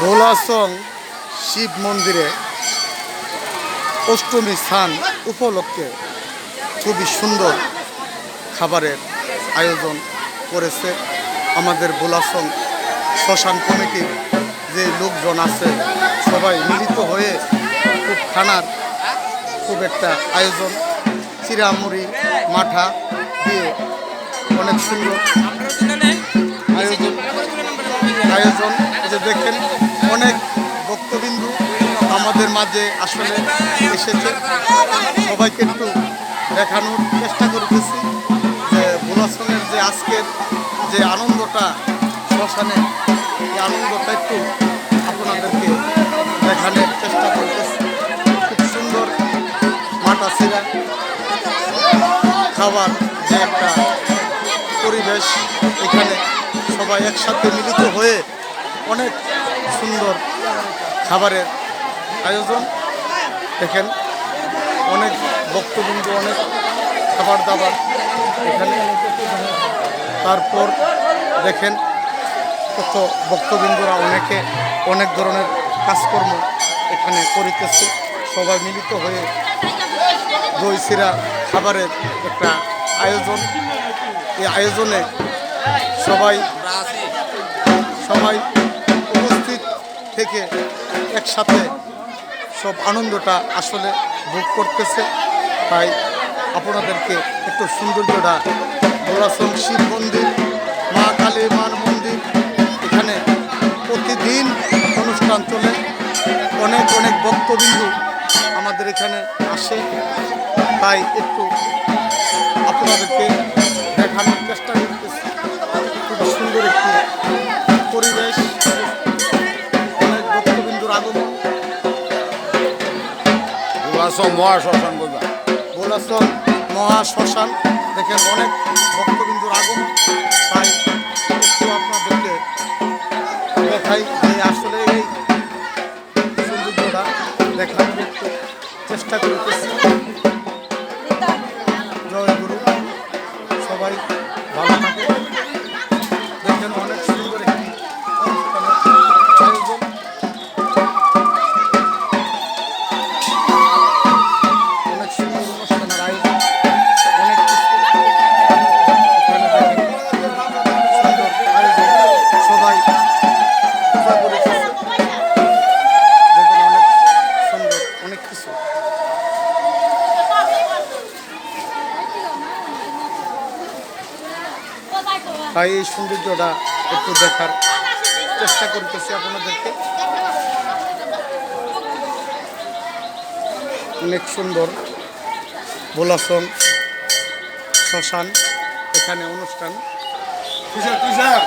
ভোলাসং শিব মন্দিরে অষ্টমী স্থান উপলক্ষে খুবই সুন্দর খাবারের আয়োজন করেছে আমাদের ভোলাসং শ্মশান কমিটির যে লোকজন আছে সবাই মিলিত হয়ে খুব খানার খুব একটা আয়োজন। চিরামুড়ি মাঠা দিয়ে অনেক সুন্দর আয়োজন। আয়োজন দেখেন অনেক ভক্তবিন্দু আমাদের মাঝে আসলে এসেছে। সবাইকে একটু দেখানোর চেষ্টা করতেছি যে ভোলাসনের যে আজকের যে আনন্দটা, শ্মশানে এই আনন্দটা একটু আপনাদেরকে দেখানোর চেষ্টা করতেছি। খুব সুন্দর মাটা ছিঁড়া খাবার যে একটা পরিবেশ এখানে সবাই একসাথে মিলিত হয়ে অনেক সুন্দর খাবারের আয়োজন। দেখেন, অনেক বক্তবিন্দু অনেক খাবার দাবার এখানে। তারপর দেখেন, কত বক্তবৃন্দরা অনেকে অনেক ধরনের কাজকর্ম এখানে করিতেছে। সবাই মিলিত হয়ে দই সিরা খাবারের একটা আয়োজন। এই আয়োজনে সবাই সবাই থেকে একসাথে সব আনন্দটা আসলে ভোগ করতেছে। তাই আপনাদেরকে একটু সৌন্দর্যটা গোলাসন শিব মন্দির, মা কালী মার মন্দির, এখানে প্রতিদিন অনুষ্ঠান চলে। অনেক অনেক বক্তবিন্দু আমাদের এখানে আসে। তাই একটু আপনাদেরকে উল্লাসম মহাশ্মশান বলবা। মহা শ্মশান দেখেন অনেক ভক্তবিন্দুর আগুন তাই একটু আপনাদেরকে দেখাই যে আসলে এই সৌন্দর্যটা একটু চেষ্টা করতেছি। জয় গুরু, সবাই ভালো থাকে দেখেন অনেক কিছু তাই এই সৌন্দর্যটা একটু দেখার চেষ্টা করতেছি আপনাদেরকে। অনেক সুন্দর বোলাসন শ্মশান এখানে অনুষ্ঠান। কিসের কিসের